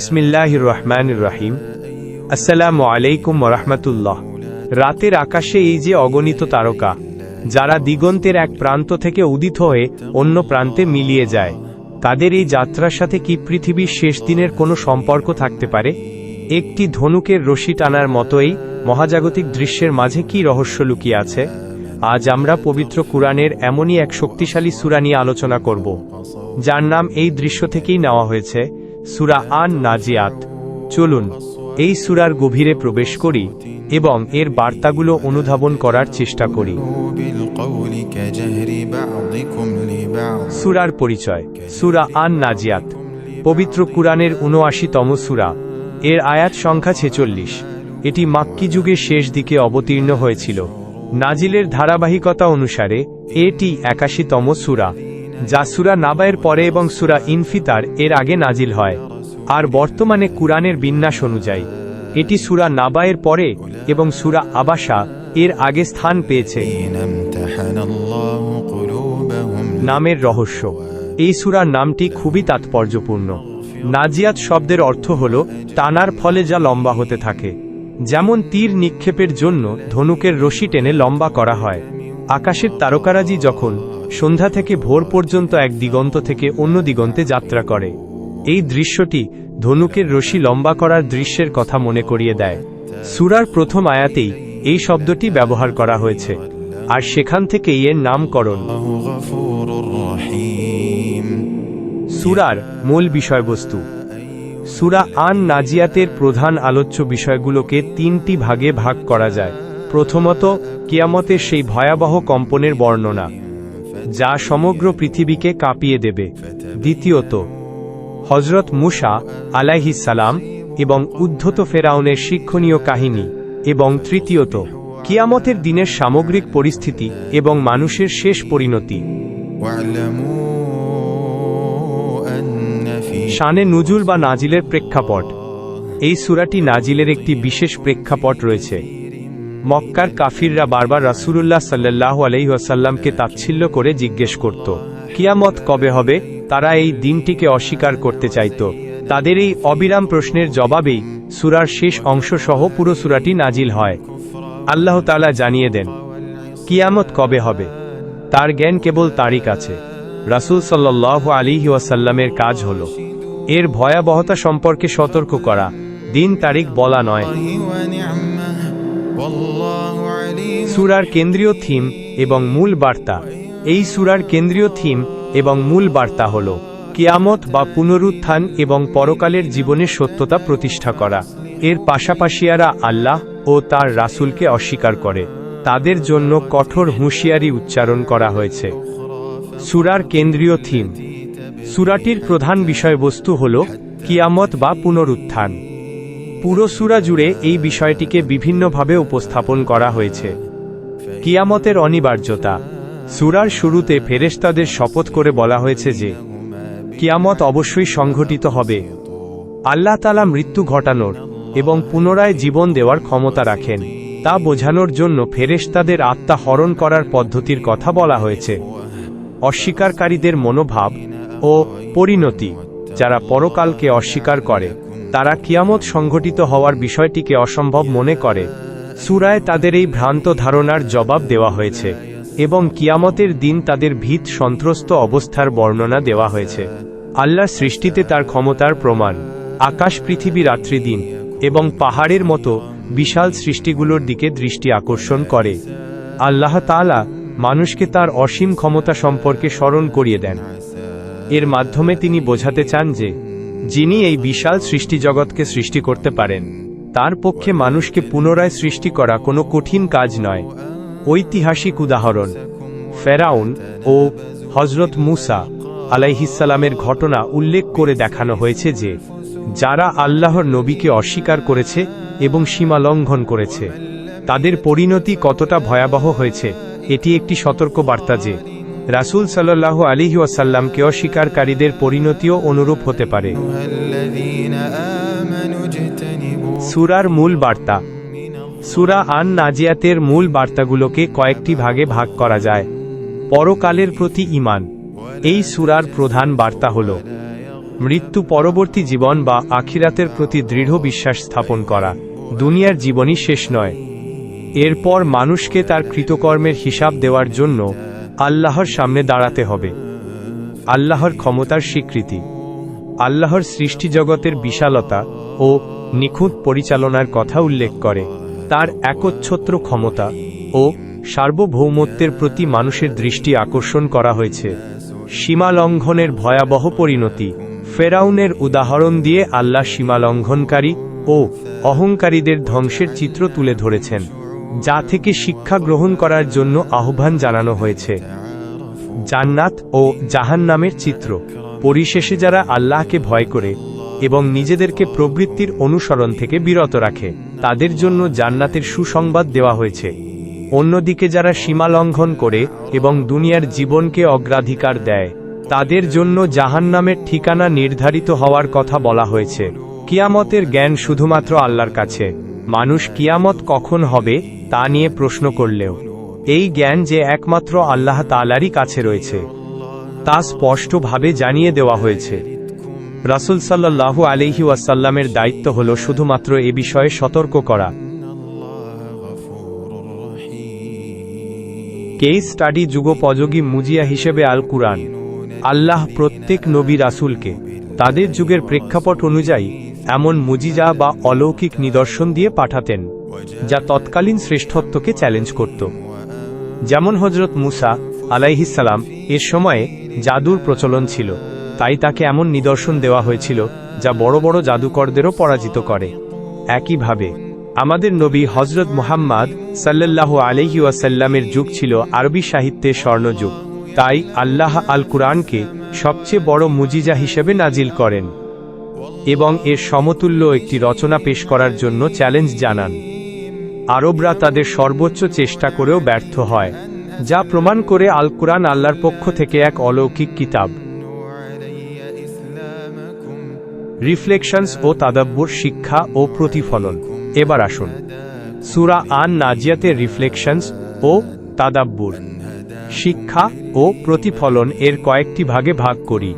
বিসমিল্লাহ রহমান রহিম। আসসালামু আলাইকুম রহমতুল্লাহ। রাতের আকাশে এই যে অগণিত তারকা, যারা দিগন্তের এক প্রান্ত থেকে উদিত হয়ে অন্য প্রান্তে মিলিয়ে যায়, তাদের এই যাত্রার সাথে কি পৃথিবীর শেষ দিনের কোনো সম্পর্ক থাকতে পারে? একটি ধনুকের রশি টানার মতোই মহাজাগতিক দৃশ্যের মাঝে কি রহস্য লুকিয়ে আছে? আজ আমরা পবিত্র কুরআনের এমনই এক শক্তিশালী সূরা নিয়ে আলোচনা করব, যার নাম এই দৃশ্য থেকেই নেওয়া হয়েছে সুরা আন নাজিয়াত চলুন, এই সুরার গভীরে প্রবেশ করি এবং এর বার্তাগুলো অনুধাবন করার চেষ্টা করি। সুরার পরিচয়, সুরা আন নাজিয়াত পবিত্র কুরআনের উনআশিতম সুরা। এর আয়াত সংখ্যা ছেচল্লিশ। এটি মাক্কি যুগের শেষ দিকে অবতীর্ণ হয়েছিল। নাজিলের ধারাবাহিকতা অনুসারে, এটি একাশিতম সুরা। যা সুরা নাবায়ের পরে এবং সুরা ইনফিতার এর আগে নাজিল হয়। আর বর্তমানে কুরআনের বিন্যাস অনুযায়ী, এটি সুরা নাবায়ের পরে এবং সুরা আবাসা এর আগে স্থান পেয়েছে। নামের রহস্য, এই সুরার নামটি খুবই তাৎপর্যপূর্ণ। নাজিয়াত শব্দের অর্থ হল, টানার ফলে যা লম্বা হতে থাকে। যেমন তীর নিক্ষেপের জন্য ধনুকের রশি টেনে লম্বা করা হয়। আকাশের তারকারাজি যখন সন্ধ্যা থেকে ভোর পর্যন্ত এক দিগন্ত থেকে অন্য দিগন্তে যাত্রা করে। এই দৃশ্যটি ধনুকের রশি লম্বা করার দৃশ্যের কথা মনে করিয়ে দেয়। সুরার প্রথম আয়াতেই এই শব্দটি ব্যবহার করা হয়েছে। আর সেখান থেকে এর নামকরণ। সুরার মূল বিষয়বস্তু। সুরা আন নাজিয়াতের প্রধান আলোচ্য বিষয়গুলোকে তিনটি ভাগে ভাগ করা যায়। প্রথমত, কিয়ামতের সেই ভয়াবহ কম্পনের বর্ণনা। যা সমগ্র পৃথিবীকে কাঁপিয়ে দেবে। দ্বিতীয়ত হজরত মুসা সালাম এবং উদ্ধত ফেরাউনের শিক্ষণীয় কাহিনী। এবং তৃতীয়ত, কিয়ামতের দিনের সামগ্রিক পরিস্থিতি এবং মানুষের শেষ পরিণতি। শানে নুজুল বা নাজিলের প্রেক্ষাপট। এই সুরাটি নাজিলের একটি বিশেষ প্রেক্ষাপট রয়েছে। মক্কার কাফিররা বারবার রাসূলুল্লাহ সাল্লাহ আলহিহাসাল্লামকে তাচ্ছিল্য করে জিজ্ঞেস করত, কিয়ামত কবে হবে? তারা এই দিনটিকে অস্বীকার করতে চাইত। তাদের এই অবিরাম প্রশ্নের জবাবেই সুরার শেষ অংশ সহ পুরো সুরাটি নাজিল হয়। আল্লাহ তালা জানিয়ে দেন, কিয়ামত কবে হবে? তার জ্ঞান কেবল তারই কাছে। রাসূল সাল্লাহ আলিহি ওয়াসাল্লামের কাজ হল, এর ভয়াবহতা সম্পর্কে সতর্ক করা। দিন তারিখ বলা নয়। সুরার কেন্দ্রীয় থিম এবং মূল বার্তা। এই সুরার কেন্দ্রীয় থিম এবং মূল বার্তা হল, কিয়ামত বা পুনরুত্থান এবং পরকালের জীবনের সত্যতা প্রতিষ্ঠা করা। এর পাশাপাশিয়ারা আল্লাহ ও তার রাসুলকে অস্বীকার করে। তাদের জন্য কঠোর হুঁশিয়ারি উচ্চারণ করা হয়েছে। সুরার কেন্দ্রীয় থিম। সুরাটির প্রধান বিষয়বস্তু হল, কিয়ামত বা পুনরুত্থান। পুরো সুরা জুড়ে এই বিষয়টিকে বিভিন্নভাবে উপস্থাপন করা হয়েছে। কিয়ামতের অনিবার্যতা। সুরার শুরুতে ফেরেশতাদের শপথ করে বলা হয়েছে যে, কিয়ামত অবশ্যই সংঘটিত হবে। আল্লাহ তালা মৃত্যু ঘটানোর এবং পুনরায় জীবন দেওয়ার ক্ষমতা রাখেন। তা বোঝানোর জন্য ফেরেশতাদের আত্মা হরণ করার পদ্ধতির কথা বলা হয়েছে। অস্বীকারীদের মনোভাব ও পরিণতি যারা পরকালকে অস্বীকার করে। তারা কিয়ামত সংঘটিত হওয়ার বিষয়টিকে অসম্ভব মনে করে। সুরায় তাদের এই ভ্রান্ত ধারণার জবাব দেওয়া হয়েছে এবং কিয়ামতের দিন তাদের ভীত সন্ত্রস্ত অবস্থার বর্ণনা দেওয়া হয়েছে। আল্লাহ সৃষ্টিতে তার ক্ষমতার প্রমাণ, আকাশ, পৃথিবী, রাত্রি, দিন এবং পাহাড়ের মতো বিশাল সৃষ্টিগুলোর দিকে দৃষ্টি আকর্ষণ করে। আল্লাহ তাআলা মানুষকে তার অসীম ক্ষমতা সম্পর্কে স্মরণ করিয়ে দেন। এর মাধ্যমে তিনি বোঝাতে চান যে যিনি এই বিশাল সৃষ্টিজগৎকে সৃষ্টি করতে পারেন, তার পক্ষে মানুষকে পুনরায় সৃষ্টি করা কোনো কঠিন কাজ নয়। ঐতিহাসিক উদাহরণ, ফেরাউন ও হজরত মুসা আলাইহিসালামের ঘটনা উল্লেখ করে দেখানো হয়েছে যে, যারা আল্লাহর নবীকে অস্বীকার করেছে এবং সীমা লঙ্ঘন করেছে, তাদের পরিণতি কতটা ভয়াবহ হয়েছে, এটি একটি সতর্ক বার্তা যে রাসুল সাল্লাহ আলিহি ওয়াসাল্লামকে অস্বীকারীদের পরিণতিও অনুরূপ হতে পারে। সুরার মূল বার্তা। সুরা আন নাজিয়াতের মূল বার্তাগুলোকে কয়েকটি ভাগে ভাগ করা যায়। পরকালের প্রতি ইমান এই সুরার প্রধান বার্তা হল মৃত্যু পরবর্তী জীবন বা আখিরাতের প্রতি দৃঢ় বিশ্বাস স্থাপন করা। দুনিয়ার জীবনই শেষ নয়। এরপর মানুষকে তার কৃতকর্মের হিসাব দেওয়ার জন্য আল্লাহর সামনে দাঁড়াতে হবে। আল্লাহর ক্ষমতার স্বীকৃতি, আল্লাহর সৃষ্টি জগতের বিশালতা ও নিখুঁত পরিচালনার কথা উল্লেখ করে। তার একচ্ছত্র ক্ষমতা ও সার্বভৌমত্বের প্রতি মানুষের দৃষ্টি আকর্ষণ করা হয়েছে। সীমা লঙ্ঘনের ভয়াবহ পরিণতি, ফেরাউনের উদাহরণ দিয়ে আল্লাহ সীমালঙ্ঘনকারী ও অহংকারীদের ধ্বংসের চিত্র তুলে ধরেছেন। যা থেকে শিক্ষা গ্রহণ করার জন্য আহ্বান জানানো হয়েছে। জান্নাত ও জাহান নামের চিত্র। পরিশেষে যারা আল্লাহকে ভয় করে এবং নিজেদেরকে প্রবৃত্তির অনুসরণ থেকে বিরত রাখে, তাদের জন্য জান্নাতের সুসংবাদ দেওয়া হয়েছে। অন্যদিকে যারা সীমা লঙ্ঘন করে এবং দুনিয়ার জীবনকে অগ্রাধিকার দেয়, তাদের জন্য জাহান্নামের ঠিকানা নির্ধারিত হওয়ার কথা বলা হয়েছে। কিয়ামতের জ্ঞান শুধুমাত্র আল্লাহর কাছে। মানুষ কিয়ামত কখন হবে, তা নিয়ে প্রশ্ন করলেও। এই জ্ঞান যে একমাত্র আল্লাহ তালারই কাছে রয়েছে, তা স্পষ্টভাবে জানিয়ে দেওয়া হয়েছে। রাসুল সাল্লাহু আলহি ওয়াসাল্লামের দায়িত্ব হল শুধুমাত্র এ বিষয়ে সতর্ক করা। কেস স্টাডি যুগোপযোগী মুজিয়া হিসেবে আল কুরআন। আল্লাহ প্রত্যেক নবী রাসুলকে, তাদের যুগের প্রেক্ষাপট অনুযায়ী এমন মুজিজা বা অলৌকিক নিদর্শন দিয়ে পাঠাতেন, যা তৎকালীন শ্রেষ্ঠত্বকে চ্যালেঞ্জ করত। যেমন হজরত মুসা আলাইহিসালাম এর সময়ে জাদুর প্রচলন ছিল, তাই তাকে এমন নিদর্শন দেওয়া হয়েছিল, যা বড় বড় জাদুকরদেরও পরাজিত করে। একইভাবে, আমাদের নবী হজরত মুহাম্মদ সাল্লাল্লাহু আলহি ওয়াসাল্লামের যুগ ছিল আরবি সাহিত্যের স্বর্ণযুগ, তাই আল্লাহ আল কুরআনকে সবচেয়ে বড় মুজিজা হিসেবে নাজিল করেন। এবং এর সমতুল্য একটি রচনা পেশ করার জন্য চ্যালেঞ্জ জানান। আরবরা তাদের সর্বোচ্চ চেষ্টা করেও ব্যর্থ হয়, যা প্রমাণ করে আল কুরআন আল্লাহর পক্ষ থেকে এক অলৌকিক কিতাব। রিফ্লেকশনস ও তাদাব্বুর শিক্ষা ও প্রতিফলন। এবার আসুন, সুরা আন নাজিয়াতে রিফ্লেকশনস ও তাদাব্বুর শিক্ষা ও প্রতিফলন এর কয়েকটি ভাগে ভাগ করি।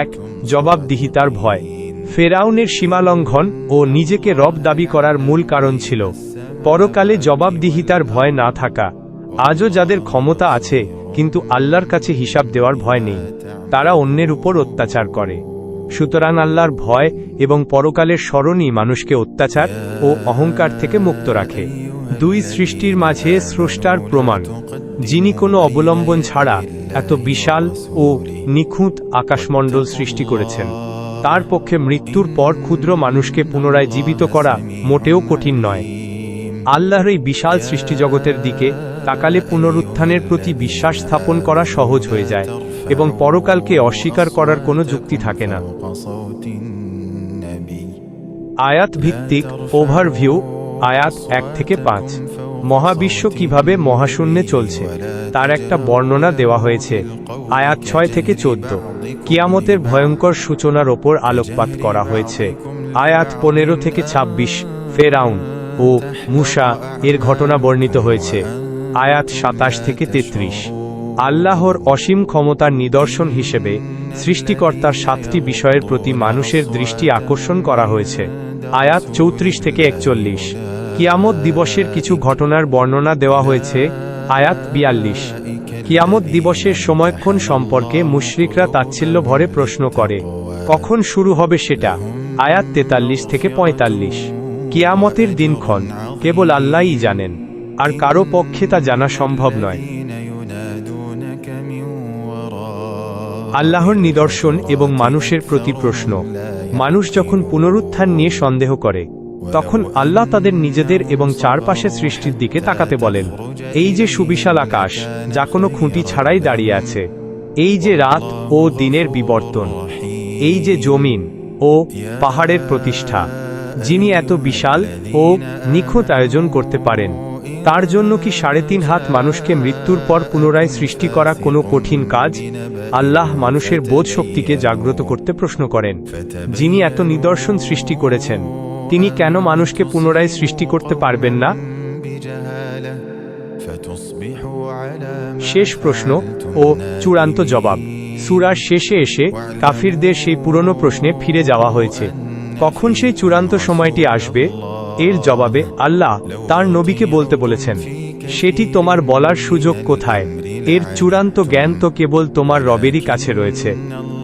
এক, জবাবদিহিতার ভয়। ফেরাউনের সীমালঙ্ঘন ও নিজেকে রব দাবি করার মূল কারণ ছিল। পরকালে জবাবদিহিতার ভয় না থাকা। আজও যাদের ক্ষমতা আছে, কিন্তু আল্লাহর কাছে হিসাব দেওয়ার ভয় নেই। তারা অন্যের উপর অত্যাচার করে। সুতরাং আল্লাহর ভয় এবং পরকালের স্মরণই মানুষকে অত্যাচার ও অহংকার থেকে মুক্ত রাখে। দুই সৃষ্টির মাঝে স্রষ্টার প্রমাণ। যিনি কোনো অবলম্বন ছাড়া এত বিশাল ও নিখুঁত আকাশমণ্ডল সৃষ্টি করেছেন। তার পক্ষে মৃত্যুর পর ক্ষুদ্র মানুষকে পুনরায় জীবিত করা মোটেও কঠিন নয়। আল্লাহর এই বিশাল সৃষ্টিজগতের দিকে তাকালে পুনরুত্থানের প্রতি বিশ্বাস স্থাপন করা সহজ হয়ে যায় এবং পরকালকে অস্বীকার করার কোনো যুক্তি থাকে না। আয়াত ভিত্তিক ওভারভিউ আয়াত এক থেকে পাঁচ। মহাবিশ্ব কীভাবে মহাশূন্যে চলছে, তার একটা বর্ণনা দেওয়া হয়েছে। আয়াত ছয় থেকে চোদ্দ। কিয়ামতের ভয়ঙ্কর সূচনার ওপর আলোকপাত করা হয়েছে। আয়াত পনেরো থেকে ছাব্বিশ, ফেরাউন ও মুসা এর ঘটনা বর্ণিত হয়েছে। আয়াত সাতাশ থেকে তেত্রিশ। আল্লাহর অসীম ক্ষমতার নিদর্শন হিসেবে সৃষ্টিকর্তার সাতটি বিষয়ের প্রতি মানুষের দৃষ্টি আকর্ষণ করা হয়েছে। আয়াত চৌত্রিশ থেকে একচল্লিশ। কিয়ামত দিবসের কিছু ঘটনার বর্ণনা দেওয়া হয়েছে, আয়াত বিয়াল্লিশ। কিয়ামত দিবসের সময়ক্ষণ সম্পর্কে মুশরিকরা তাচ্ছিল্য ভরে প্রশ্ন করে, কখন শুরু হবে সেটা? আয়াত তেতাল্লিশ থেকে পঁয়তাল্লিশ। কিয়ামতের দিনক্ষণ, কেবল আল্লাহই জানেন, আর কারও পক্ষে তা জানা সম্ভব নয়। আল্লাহর নিদর্শন এবং মানুষের প্রতি প্রশ্ন মানুষ যখন পুনরুত্থান নিয়ে সন্দেহ করে, তখন আল্লাহ তাদের নিজেদের এবং চারপাশে সৃষ্টির দিকে তাকাতে বলেন, এই যে সুবিশাল আকাশ, যা কোনো খুঁটি ছাড়াই দাঁড়িয়ে আছে, এই যে রাত ও দিনের বিবর্তন, এই যে জমিন ও পাহাড়ের প্রতিষ্ঠা, যিনি এত বিশাল ও নিখুঁত আয়োজন করতে পারেন তার জন্য কি সাড়ে তিন হাত মানুষকে মৃত্যুর পর পুনরায় সৃষ্টি করা কোনো কঠিন কাজ? আল্লাহ মানুষের বোধ শক্তিকে জাগ্রত করতে প্রশ্ন করেন। যিনি এত নিদর্শন সৃষ্টি করেছেন, তিনি কেন মানুষকে পুনরায় সৃষ্টি করতে পারবেন না? শেষ প্রশ্ন ও চূড়ান্ত জবাব। সুরার শেষে এসে কাফিরদের সেই পুরনো প্রশ্নে ফিরে যাওয়া হয়েছে। কখন সেই চূড়ান্ত সময়টি আসবে? এর জবাবে আল্লাহ তার নবীকে বলতে বলেছেন, সেটি তোমার বলার সুযোগ কোথায়? এর চূড়ান্ত জ্ঞান তো কেবল তোমার রবেরই কাছে রয়েছে।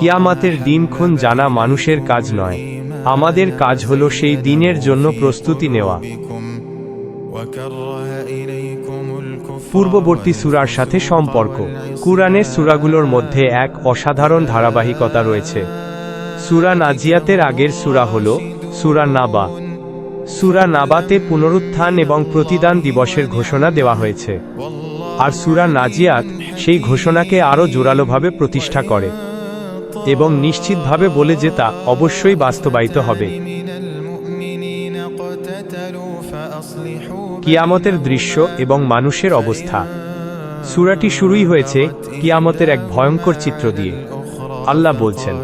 কিয়ামাতের দিনক্ষণ জানা মানুষের কাজ নয়। আমাদের কাজ হল সেই দিনের জন্য প্রস্তুতি নেওয়া। পূর্ববর্তী সুরার সাথে সম্পর্ক। কুরআনের সুরাগুলোর মধ্যে এক অসাধারণ ধারাবাহিকতা রয়েছে। সুরা নাজিয়াতের আগের সুরা হল সুরা নাবা। সুরা নাবাতে পুনরুত্থান এবং প্রতিদান দিবসের ঘোষণা দেওয়া হয়েছে। আর সুরা নাজিয়াত সেই ঘোষণাকে আরও জোরালোভাবে প্রতিষ্ঠা করে এবং নিশ্চিতভাবে বলে যে তা অবশ্যই বাস্তবায়িত হবে। কিয়ামতের দৃশ্য এবং মানুষের অবস্থা। সুরাটি শুরুই হয়েছে কিয়ামতের এক ভয়ঙ্কর চিত্র দিয়ে। আল্লাহ বলছেন,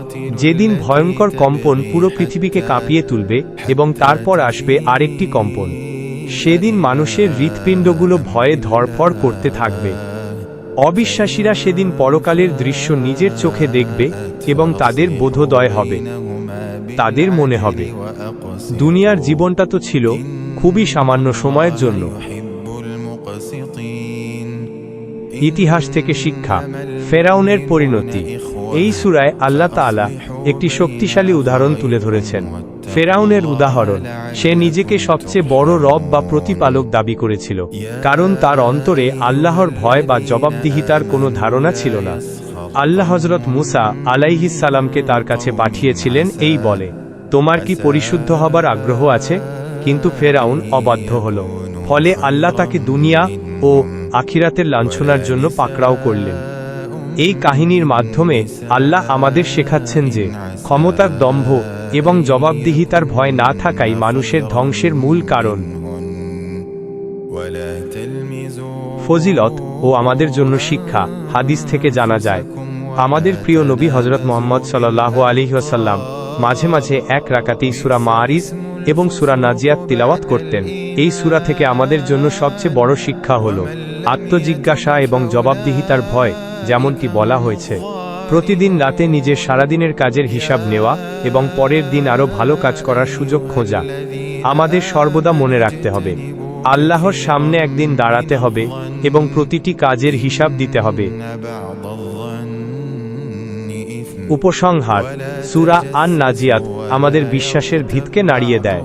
যেদিন ভয়ঙ্কর কম্পন পুরো পৃথিবীকে কাঁপিয়ে তুলবে এবং তারপর আসবে আরেকটি কম্পন, সেদিন মানুষের হৃৎপিণ্ডগুলো ভয়ে ধরফর করতে থাকবে। অবিশ্বাসীরা সেদিন পরকালের দৃশ্য নিজের চোখে দেখবে এবং তাদের বোধোদয় হবে, তাদের মনে হবে। দুনিয়ার জীবনটা তো ছিল খুবই সামান্য সময়ের জন্য। ইতিহাস থেকে শিক্ষা, ফেরাউনের পরিণতি। এই সুরায় আল্লাহ তাআলা একটি শক্তিশালী উদাহরণ তুলে ধরেছেন। ফেরাউনের উদাহরণ, সে নিজেকে সবচেয়ে বড় রব বা প্রতিপালক দাবি করেছিল, কারণ তার অন্তরে আল্লাহর ভয় বা জবাবদিহিতার কোনো ধারণা ছিল না। আল্লাহ হজরত মুসা আলাইহিস সালামকে তার কাছে পাঠিয়েছিলেন এই বলে, তোমার কি পরিশুদ্ধ হবার আগ্রহ আছে? কিন্তু ফেরাউন অবাধ্য হল, ফলে আল্লাহ তাকে দুনিয়া ও আখিরাতের লাঞ্ছনার জন্য পাকড়াও করলেন। এই কাহিনীর মাধ্যমে আল্লাহ আমাদের শেখাচ্ছেন যে ক্ষমতার দম্ভ এবং জবাবদিহিতার ভয় না থাকাই মানুষের ধ্বংসের মূল কারণ। ফজিলত ও আমাদের জন্য শিক্ষা, হাদিস থেকে জানা যায়, আমাদের প্রিয় নবী হজরত মোহাম্মদ সাল্লাহ আলিহাসাল্লাম মাঝে মাঝে এক রাকাতেই সুরা মারিজ এবং সুরা নাজিয়াত তিলাওয়াত করতেন। এই সুরা থেকে আমাদের জন্য সবচেয়ে বড় শিক্ষা হল আত্মজিজ্ঞাসা এবং জবাবদিহিতার ভয় যেমনটি বলা হয়েছে, প্রতিদিন রাতে নিজের সারাদিনের কাজের হিসাব নেওয়া এবং পরের দিন আরও ভালো কাজ করার সুযোগ খোঁজা। আমাদের সর্বদা মনে রাখতে হবে, আল্লাহর সামনে একদিন দাঁড়াতে হবে এবং প্রতিটি কাজের হিসাব দিতে হবে। উপসংহার, সুরা আন নাজিয়াত আমাদের বিশ্বাসের ভিতকে নাড়িয়ে দেয়।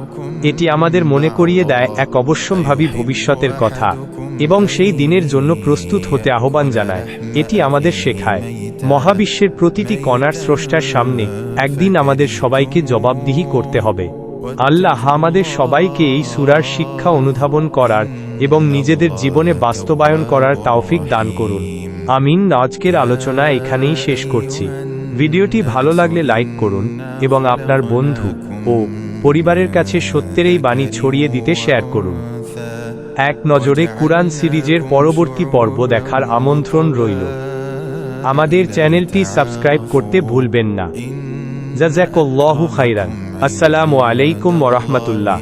এটি আমাদের মনে করিয়ে দেয় এক অবশ্যম্ভাবী ভবিষ্যতের কথা। এবং সেই দিনের জন্য প্রস্তুত হতে আহ্বান জানায়। এটি আমাদের শেখায়। মহাবিশ্বের প্রতিটি কণার স্রষ্টার সামনে একদিন আমাদের সবাইকে জবাবদিহি করতে হবে। আল্লাহ আমাদের সবাইকে এই সুরার শিক্ষা অনুধাবন করার এবং নিজেদের জীবনে বাস্তবায়ন করার তাওফিক দান করুন। আমিন। আজকের আলোচনা এখানেই শেষ করছি। ভিডিওটি ভালো লাগলে লাইক করুন এবং আপনার বন্ধু ও পরিবারের কাছে সত্যের এই বাণী ছড়িয়ে দিতে শেয়ার করুন। এক নজরে কুরআন সিরিজের পরবর্তী পর্ব দেখার আমন্ত্রণ রইল। আমাদের চ্যানেলটি সাবস্ক্রাইব করতে ভুলবেন না। জাজাকল্লাহু খাইরান আসসালামু আলাইকুম ওরহমতুল্লাহ